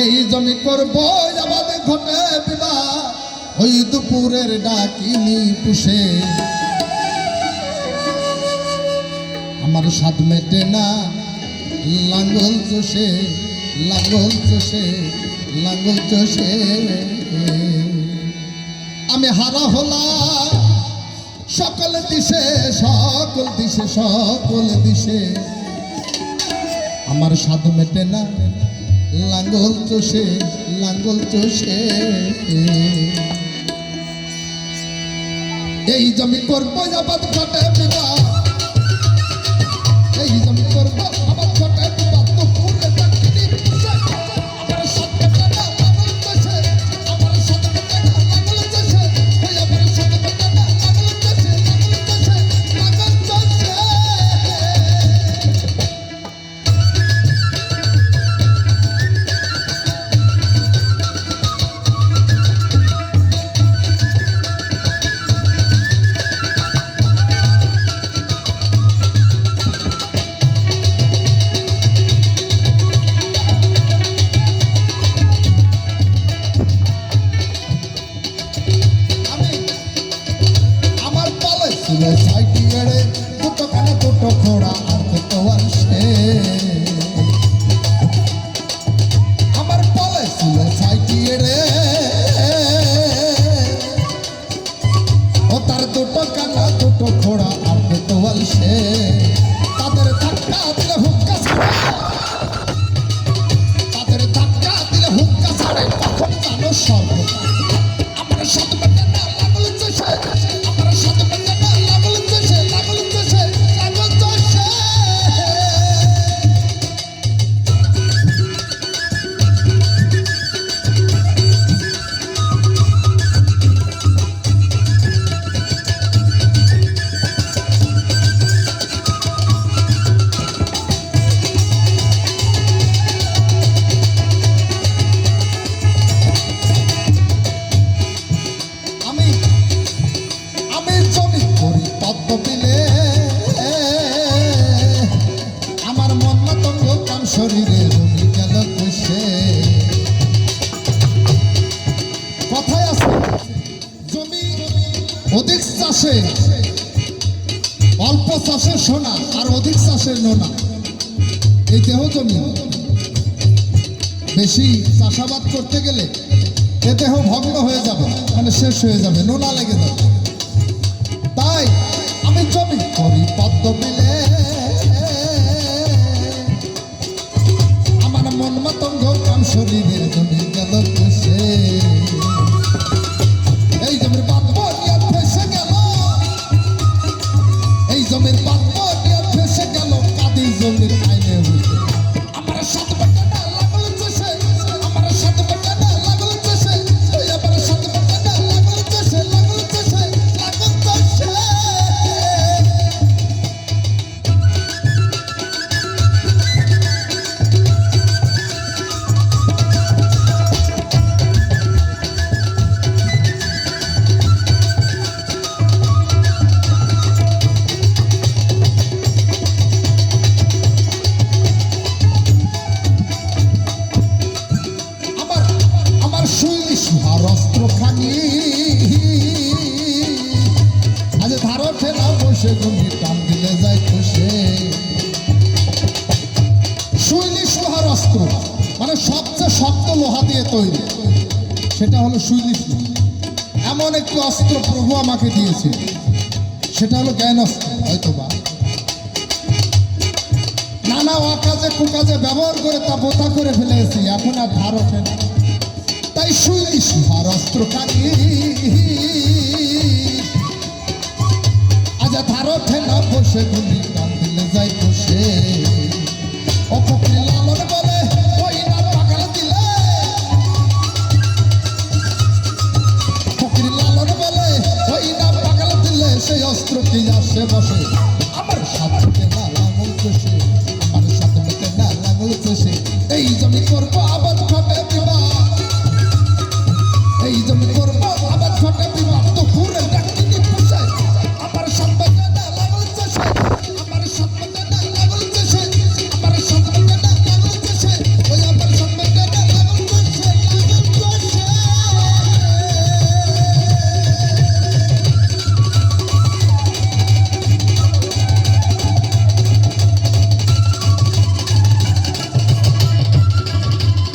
এই জমি করব আবাদ ঘটে বিবা ওই দুপুরের ডাকিনি পুষে। আমার স্বাদ মেটে না লাঙ্গল চষে লাঙ্গল চষে লাঙ্গল চষে। আমি হারা হলাম, সকল দিশে সকল দিশে সকল দিশে। আমার স্বাদ মেটে না লাঙ্গল চষে লাঙ্গল চষে এই জমি করব আবাদ খাটে বিবা কানে দুটো খোড়া আর আসে। আমার ও তার দুটো কানা দুটো খোড়া আর আসে। তাদের ধাক্কা দিলে হুক্কা তাদের ধাক্কা দিলে শরীরে জমি গেল কুশে কথায় আছে, জমি অধিক চাষে, অল্প চাষে সোনা আর অধিক চাষে নোনা। এই দেহ জমি। বেশি চাষাবাদ করতে গেলে এ দেহ ভগ্ন হয়ে যাবে মানে শেষ হয়ে যাবে, নোনা লেগে যাবে। তাই আমি জমি করি পদ্ম মিলে মতঙ্গ অস্ত্র মানে সবচেয়ে শক্ত লোহা দিয়ে তৈরি। সেটা হলো শৈলী এমন একটি অস্ত্র প্রভু আমাকে দিয়েছে সেটা হলো জ্ঞান অস্ত্র হয়তো বা নানা অকাজে কুকাজে ব্যবহার করে তা বোতা করে ফেলেছি এখন আর ধার ওঠে না। তাই শুইলি সুহার অস্ত্র কানি আজ ধার ওঠে না, বসে তুমি দক্ষিণ আশেপাশে